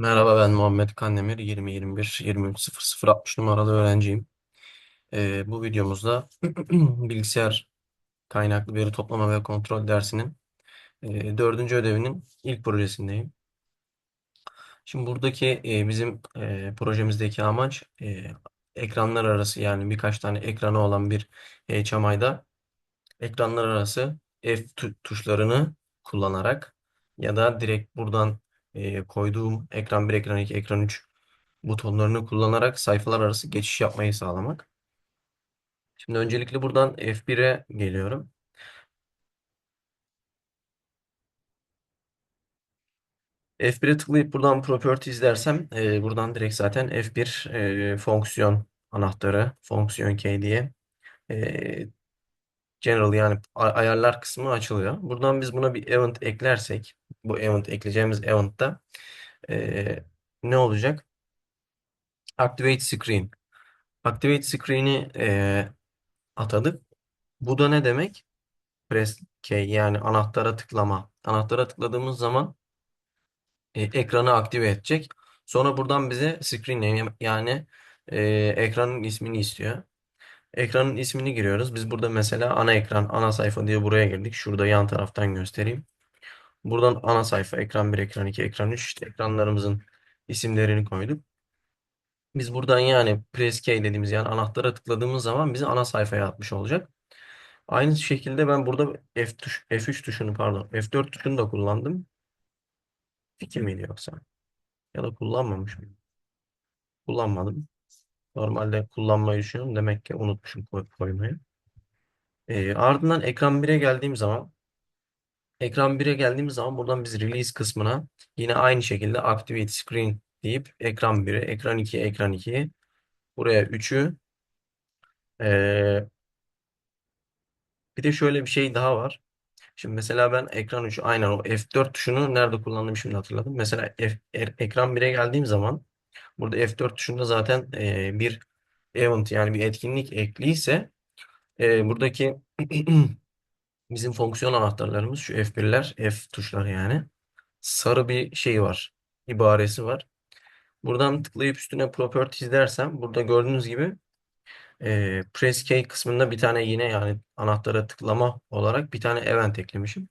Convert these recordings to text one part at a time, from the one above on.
Merhaba ben Muhammed Kandemir 2021 230060 numaralı öğrenciyim. Ee, bu videomuzda bilgisayar kaynaklı veri toplama ve kontrol dersinin e, dördüncü ödevinin ilk projesindeyim. Şimdi buradaki e, bizim e, projemizdeki amaç e, ekranlar arası yani birkaç tane ekranı olan bir HMI'da ekranlar arası F tu- tuşlarını kullanarak ya da direkt buradan e, koyduğum ekran 1, ekran 2, ekran 3 butonlarını kullanarak sayfalar arası geçiş yapmayı sağlamak. Şimdi öncelikle buradan F1'e geliyorum. F1'e tıklayıp buradan Properties dersem e, buradan direkt zaten F1 e, fonksiyon anahtarı, fonksiyon key diye e, general yani ayarlar kısmı açılıyor. Buradan biz buna bir event eklersek bu event ekleyeceğimiz eventta e, ne olacak? Activate screen. Activate screen'i e, atadık. Bu da ne demek? Press key yani anahtara tıklama. Anahtara tıkladığımız zaman e, ekranı aktive edecek. Sonra buradan bize screen name yani e, ekranın ismini istiyor. Ekranın ismini giriyoruz. Biz burada mesela ana ekran, ana sayfa diye buraya girdik. Şurada yan taraftan göstereyim. Buradan ana sayfa, ekran 1, ekran 2, ekran 3 işte ekranlarımızın isimlerini koyduk. Biz buradan yani press key dediğimiz yani anahtara tıkladığımız zaman bizi ana sayfaya atmış olacak. Aynı şekilde ben burada F tuş, F3 tuşunu pardon F4 tuşunu da kullandım. Fikir miydi yoksa? Ya da kullanmamış mıyım? Kullanmadım. Normalde kullanmayı düşünüyorum. Demek ki unutmuşum koy- koymayı. Ee, ardından ekran 1'e geldiğim zaman ekran 1'e geldiğimiz zaman buradan biz release kısmına yine aynı şekilde activate screen deyip ekran 1'e, ekran 2'ye, ekran 2'ye buraya 3'ü ee, bir de şöyle bir şey daha var. Şimdi mesela ben ekran 3'ü aynen o F4 tuşunu nerede kullandım şimdi hatırladım. Mesela F, er- ekran 1'e geldiğim zaman burada F4 tuşunda zaten ee, bir event yani bir etkinlik ekliyse e, buradaki bizim fonksiyon anahtarlarımız şu F1'ler F tuşları yani sarı bir şey var ibaresi var. Buradan tıklayıp üstüne properties dersem burada gördüğünüz gibi e, press key kısmında bir tane yine yani anahtara tıklama olarak bir tane event eklemişim.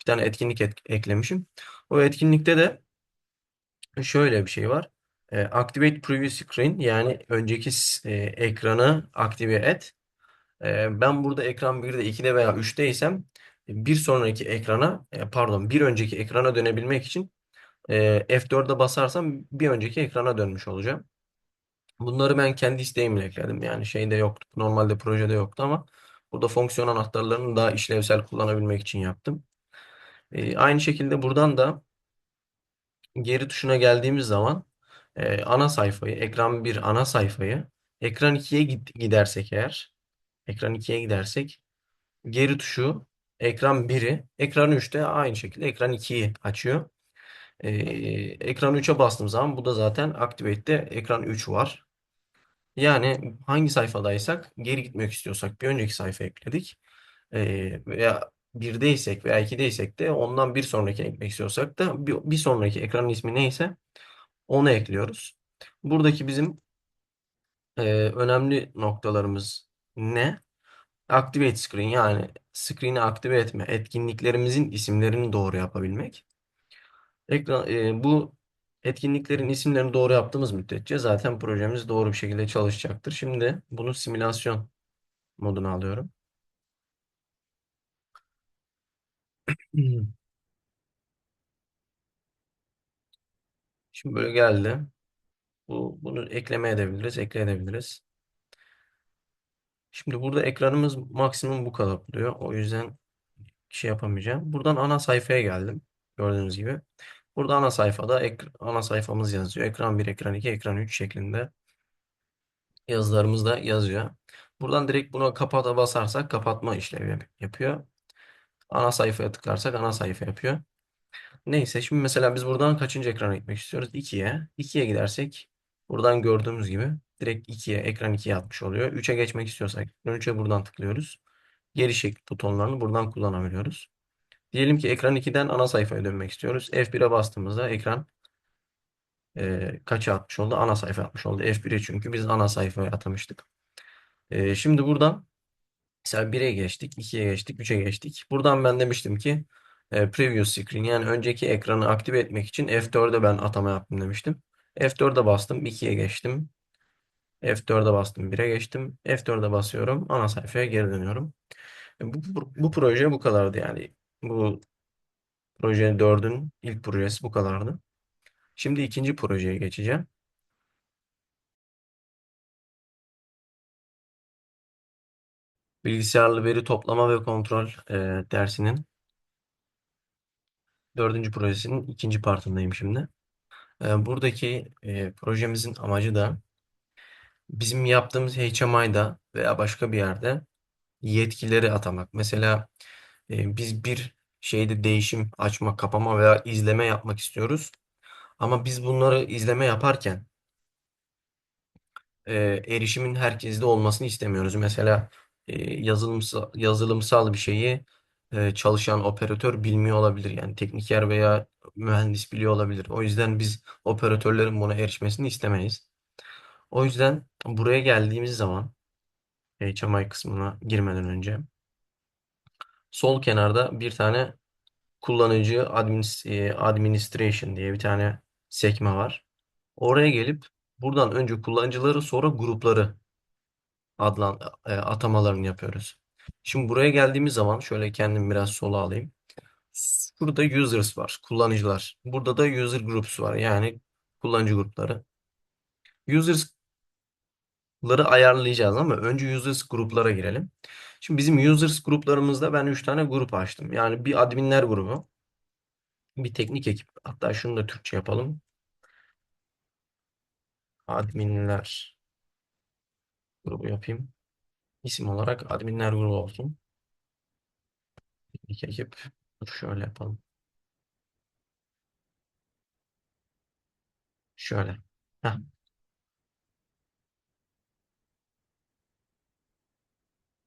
Bir tane etkinlik et- eklemişim. O etkinlikte de şöyle bir şey var. E, Activate Preview Screen yani önceki e, ekranı aktive et. Ee, Ben burada ekran 1'de, 2'de veya 3'teysem bir sonraki ekrana e, pardon bir önceki ekrana dönebilmek için e, F4'e basarsam bir önceki ekrana dönmüş olacağım. Bunları ben kendi isteğimle ekledim. Yani şeyde yoktu. Normalde projede yoktu ama burada fonksiyon anahtarlarını daha işlevsel kullanabilmek için yaptım. E, Aynı şekilde buradan da geri tuşuna geldiğimiz zaman e, ana sayfayı, ekran bir ana sayfayı ekran 2'ye gid- gidersek eğer ekran 2'ye gidersek Geri tuşu ekran 1'i, ekran 3'te aynı şekilde ekran 2'yi açıyor. Ee, ekran 3'e bastığım zaman bu da zaten Activate'de ekran 3 var. Yani hangi sayfadaysak geri gitmek istiyorsak bir önceki sayfa ekledik. Ee, veya 1'deysek veya 2'deysek de ondan bir sonraki eklemek istiyorsak da bir, bir sonraki ekranın ismi neyse onu ekliyoruz. Buradaki bizim e, önemli noktalarımız ne? Activate screen yani screen'i aktive etme, etkinliklerimizin isimlerini doğru yapabilmek. Ekran, e, bu etkinliklerin isimlerini doğru yaptığımız müddetçe zaten projemiz doğru bir şekilde çalışacaktır. Şimdi bunu simülasyon moduna alıyorum. Şimdi böyle geldi. Bu, bunu ekleme edebiliriz, ekleyebiliriz. Şimdi burada ekranımız maksimum bu kadar oluyor. O yüzden şey yapamayacağım. Buradan ana sayfaya geldim. Gördüğünüz gibi. Burada ana sayfada ana sayfamız yazıyor. Ekran 1, ekran 2, ekran 3 şeklinde yazılarımız da yazıyor. Buradan direkt buna kapata basarsak kapatma işlevi yap- yapıyor. Ana sayfaya tıklarsak ana sayfa yapıyor. Neyse şimdi mesela biz buradan kaçıncı ekrana gitmek istiyoruz? 2'ye. 2'ye gidersek buradan gördüğümüz gibi direkt 2'ye ekran 2'ye atmış oluyor. 3'e geçmek istiyorsak 3'e buradan tıklıyoruz. Geri şekli butonlarını buradan kullanabiliyoruz. Diyelim ki ekran 2'den ana sayfaya dönmek istiyoruz. F1'e bastığımızda ekran E, kaça atmış oldu? Ana sayfa atmış oldu. F1'e çünkü biz ana sayfaya atamıştık. E, şimdi buradan mesela 1'e geçtik, 2'ye geçtik, 3'e geçtik. Buradan ben demiştim ki e, previous screen yani önceki ekranı aktive etmek için F4'e ben atama yaptım demiştim. F4'e bastım, 2'ye geçtim. F4'e bastım, 1'e geçtim. F4'e basıyorum, ana sayfaya geri dönüyorum. E, Bu, bu, bu proje bu kadardı yani. Bu proje 4'ün ilk projesi bu kadardı. Şimdi ikinci projeye geçeceğim. Bilgisayarlı veri toplama ve kontrol e, dersinin dördüncü projesinin ikinci partındayım şimdi. E, buradaki e, projemizin amacı da bizim yaptığımız HMI'da veya başka bir yerde yetkileri atamak. Mesela e, biz bir şeyde değişim, açma, kapama veya izleme yapmak istiyoruz. Ama biz bunları izleme yaparken e, erişimin herkeste olmasını istemiyoruz. Mesela e, yazılımsal, yazılımsal bir şeyi e, çalışan operatör bilmiyor olabilir. Yani tekniker veya mühendis biliyor olabilir. O yüzden biz operatörlerin buna erişmesini istemeyiz. O yüzden buraya geldiğimiz zaman HMI kısmına girmeden önce sol kenarda bir tane kullanıcı e, administration diye bir tane sekme var. Oraya gelip buradan önce kullanıcıları sonra grupları adlan e, atamalarını yapıyoruz. Şimdi buraya geldiğimiz zaman şöyle kendimi biraz sola alayım. Burada users var, kullanıcılar. Burada da user groups var. Yani kullanıcı grupları. Users'ları ayarlayacağız ama önce users gruplara girelim. Şimdi bizim users gruplarımızda ben 3 tane grup açtım. Yani bir adminler grubu, bir teknik ekip. Hatta şunu da Türkçe yapalım. Adminler grubu yapayım. İsim olarak adminler grubu olsun. Teknik ekip. Şöyle yapalım. Şöyle. Heh.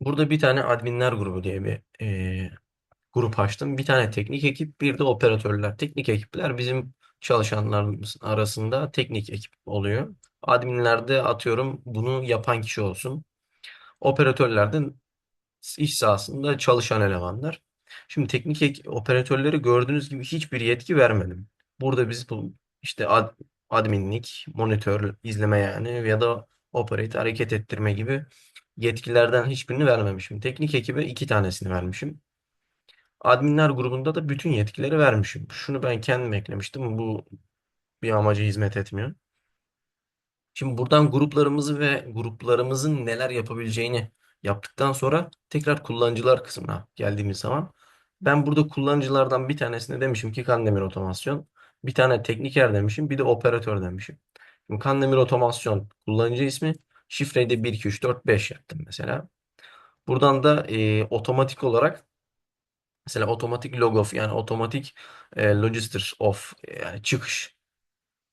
Burada bir tane adminler grubu diye bir e, grup açtım. Bir tane teknik ekip, bir de operatörler. Teknik ekipler bizim çalışanlarımızın arasında teknik ekip oluyor. Adminlerde atıyorum bunu yapan kişi olsun. Operatörlerde iş sahasında çalışan elemanlar. Şimdi teknik ek, operatörleri gördüğünüz gibi hiçbir yetki vermedim. Burada biz bu işte ad, adminlik, monitör, izleme yani ya da operate hareket ettirme gibi yetkilerden hiçbirini vermemişim. Teknik ekibe iki tanesini vermişim. Adminler grubunda da bütün yetkileri vermişim. Şunu ben kendim eklemiştim. Bu bir amaca hizmet etmiyor. Şimdi buradan gruplarımızı ve gruplarımızın neler yapabileceğini yaptıktan sonra tekrar kullanıcılar kısmına geldiğimiz zaman ben burada kullanıcılardan bir tanesine demişim ki Kandemir Otomasyon. Bir tane tekniker demişim, bir de operatör demişim. Şimdi Kandemir Otomasyon kullanıcı ismi, şifreyi de 1 2 3 4 5 yaptım mesela. Buradan da e, otomatik olarak mesela otomatik log off yani otomatik e, register off yani çıkış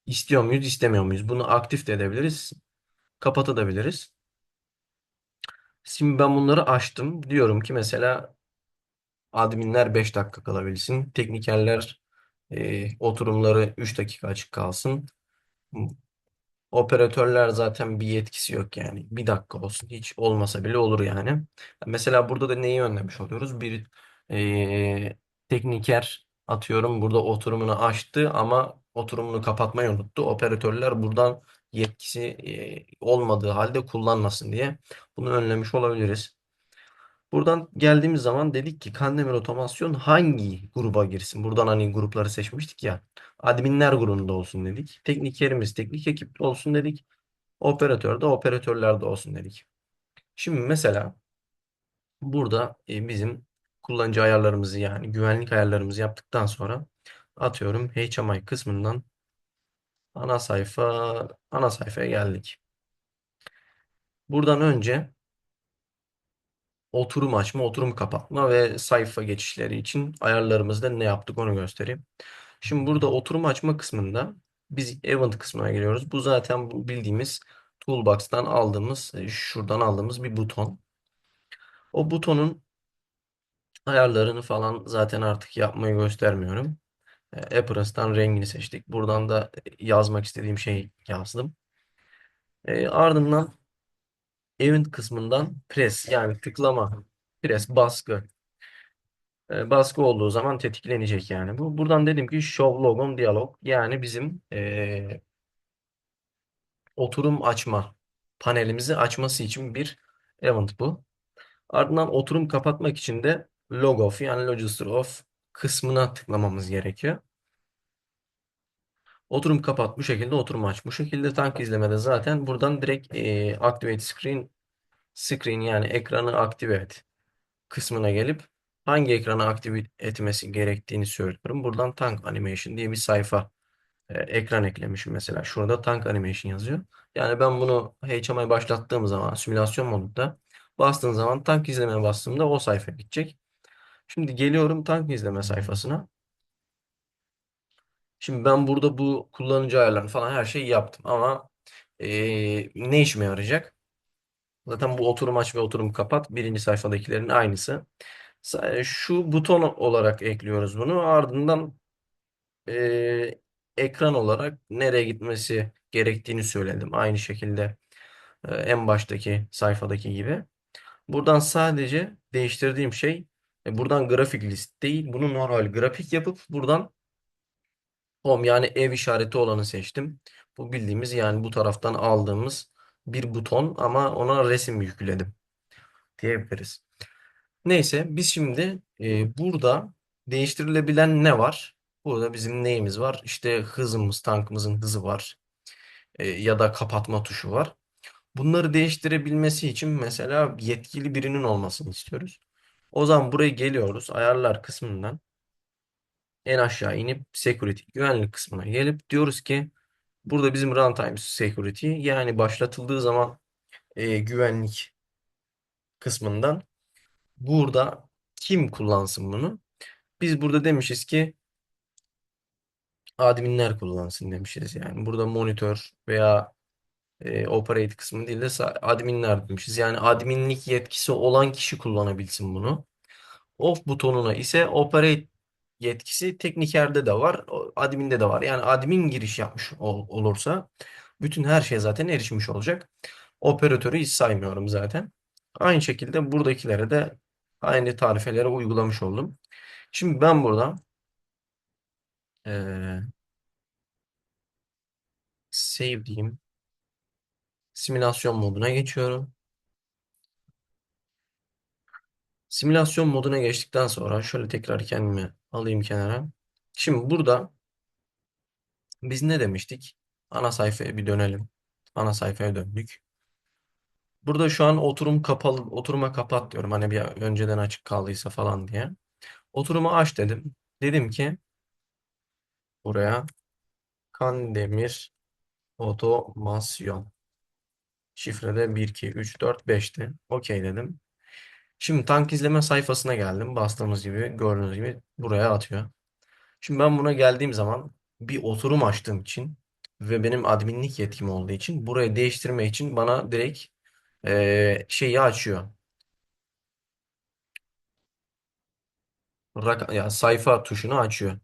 istiyor muyuz, istemiyor muyuz? Bunu aktif de edebiliriz, kapatabiliriz. Şimdi ben bunları açtım. Diyorum ki mesela adminler 5 dakika kalabilsin. Teknikerler e, oturumları 3 dakika açık kalsın. Operatörler zaten bir yetkisi yok yani. Bir dakika olsun. Hiç olmasa bile olur yani. Mesela burada da neyi önlemiş oluyoruz? Bir e, tekniker atıyorum burada oturumunu açtı ama oturumunu kapatmayı unuttu. Operatörler buradan yetkisi e, olmadığı halde kullanmasın diye bunu önlemiş olabiliriz. Buradan geldiğimiz zaman dedik ki Kandemir Otomasyon hangi gruba girsin? Buradan hani grupları seçmiştik ya. Adminler grubunda olsun dedik. Teknikerimiz teknik ekipte olsun dedik. Operatör de operatörlerde olsun dedik. Şimdi mesela burada e, bizim kullanıcı ayarlarımızı yani güvenlik ayarlarımızı yaptıktan sonra atıyorum HMI kısmından ana sayfa ana sayfaya geldik. Buradan önce oturum açma, oturum kapatma ve sayfa geçişleri için ayarlarımızda ne yaptık onu göstereyim. Şimdi burada oturum açma kısmında biz event kısmına giriyoruz. Bu zaten bu bildiğimiz Toolbox'tan aldığımız, e, şuradan aldığımız bir buton. O butonun ayarlarını falan zaten artık yapmayı göstermiyorum. E, appearance'tan rengini seçtik. Buradan da yazmak istediğim şeyi yazdım. E, ardından event kısmından press yani tıklama, press, baskı. E, baskı olduğu zaman tetiklenecek yani. Bu buradan dedim ki show logom dialog yani bizim e, oturum açma panelimizi açması için bir event bu. Ardından oturum kapatmak için de log off yani register off kısmına tıklamamız gerekiyor. Oturum kapat bu şekilde oturum aç. Bu şekilde tank izlemede zaten buradan direkt e, activate screen screen yani ekranı aktive et kısmına gelip hangi ekranı aktive etmesi gerektiğini söylüyorum. Buradan tank animation diye bir sayfa e, ekran eklemişim mesela. Şurada tank animation yazıyor. Yani ben bunu HMI başlattığım zaman simülasyon modunda bastığım zaman tank izlemeye bastığımda o sayfaya gidecek. Şimdi geliyorum tank izleme sayfasına. Şimdi ben burada bu kullanıcı ayarlarını falan her şeyi yaptım ama eee, ne işime yarayacak? Zaten bu oturum aç ve oturum kapat birinci sayfadakilerin aynısı. Sa- Şu buton olarak ekliyoruz bunu. Ardından eee, ekran olarak nereye gitmesi gerektiğini söyledim. Aynı şekilde eee, en baştaki sayfadaki gibi. Buradan sadece değiştirdiğim şey e, buradan grafik list değil. Bunu normal grafik yapıp buradan Home yani ev işareti olanı seçtim. Bu bildiğimiz yani bu taraftan aldığımız bir buton ama ona resim yükledim diyebiliriz. Neyse biz şimdi e, burada değiştirilebilen ne var? Burada bizim neyimiz var? İşte hızımız, tankımızın hızı var. E, ya da kapatma tuşu var. Bunları değiştirebilmesi için mesela yetkili birinin olmasını istiyoruz. O zaman buraya geliyoruz. Ayarlar kısmından en aşağı inip security güvenlik kısmına gelip diyoruz ki Burada bizim runtime security yani başlatıldığı zaman e, güvenlik kısmından burada kim kullansın bunu? Biz burada demişiz ki adminler kullansın demişiz. Yani burada monitör veya e, operate kısmı değil de adminler demişiz. Yani adminlik yetkisi olan kişi kullanabilsin bunu. Off butonuna ise operate yetkisi teknikerde de var, adminde de var. Yani admin giriş yapmış ol- olursa bütün her şeye zaten erişmiş olacak. Operatörü hiç saymıyorum zaten. Aynı şekilde buradakilere de aynı tarifeleri uygulamış oldum. Şimdi ben burada eee save diyeyim. Simülasyon moduna geçiyorum. Simülasyon moduna geçtikten sonra şöyle tekrar kendimi alayım kenara. Şimdi burada biz ne demiştik? Ana sayfaya bir dönelim. Ana sayfaya döndük. Burada şu an oturum kapalı, oturuma kapat diyorum. Hani bir önceden açık kaldıysa falan diye. Oturumu aç dedim. Dedim ki buraya Kandemir otomasyon. Şifrede 1, 2, 3, 4, 5'ti. Okey dedim. Şimdi tank izleme sayfasına geldim. Bastığımız gibi gördüğünüz gibi buraya atıyor. Şimdi ben buna geldiğim zaman bir oturum açtığım için ve benim adminlik yetkim olduğu için burayı değiştirme için bana direkt eee, şeyi açıyor. Rak ya sayfa tuşunu açıyor.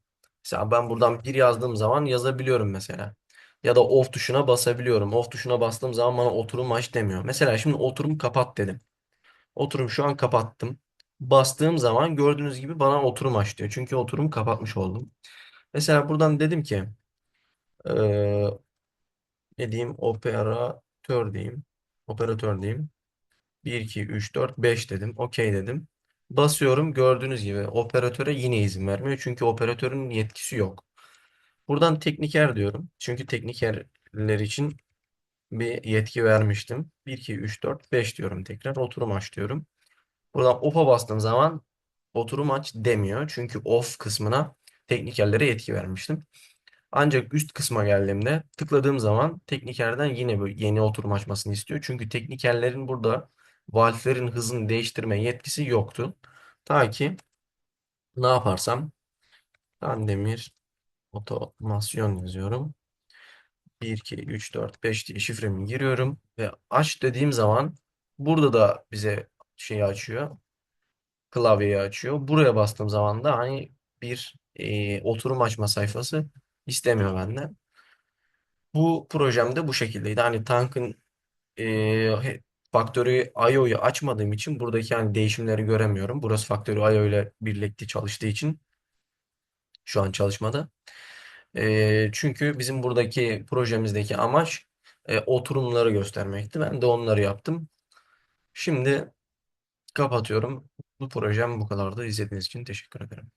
Mesela ben buradan bir yazdığım zaman yazabiliyorum mesela. Ya da off tuşuna basabiliyorum. Off tuşuna bastığım zaman bana oturum aç demiyor. Mesela şimdi oturum kapat dedim. Oturum şu an kapattım. Bastığım zaman gördüğünüz gibi bana oturum aç diyor. Çünkü oturum kapatmış oldum. Mesela buradan dedim ki eee ne diyeyim operatör diyeyim. Operatör diyeyim. 1, 2, 3, 4, 5 dedim. Okey dedim. Basıyorum gördüğünüz gibi operatöre yine izin vermiyor. Çünkü operatörün yetkisi yok. Buradan tekniker diyorum. Çünkü teknikerler için bir yetki vermiştim. 1, 2, 3, 4, 5 diyorum tekrar. Oturum aç diyorum. Buradan off'a bastığım zaman oturum aç demiyor. Çünkü off kısmına teknikerlere yetki vermiştim. Ancak üst kısma geldiğimde tıkladığım zaman teknikerden yine böyle yeni oturum açmasını istiyor. Çünkü teknikerlerin burada valflerin hızını değiştirme yetkisi yoktu. Ta ki ne yaparsam Kandemir otomasyon yazıyorum. 1, 2, 3, 4, 5 diye şifremi giriyorum ve aç dediğim zaman burada da bize şeyi açıyor. Klavyeyi açıyor. Buraya bastığım zaman da hani bir e, oturum açma sayfası istemiyor benden. Bu projemde bu şekildeydi. Hani Tank'ın e, Factory IO'yu açmadığım için buradaki hani değişimleri göremiyorum. Burası Factory IO ile birlikte çalıştığı için şu an çalışmada. E, çünkü bizim buradaki projemizdeki amaç e, oturumları göstermekti. Ben de onları yaptım. Şimdi kapatıyorum. Bu projem bu kadardı. İzlediğiniz için teşekkür ederim.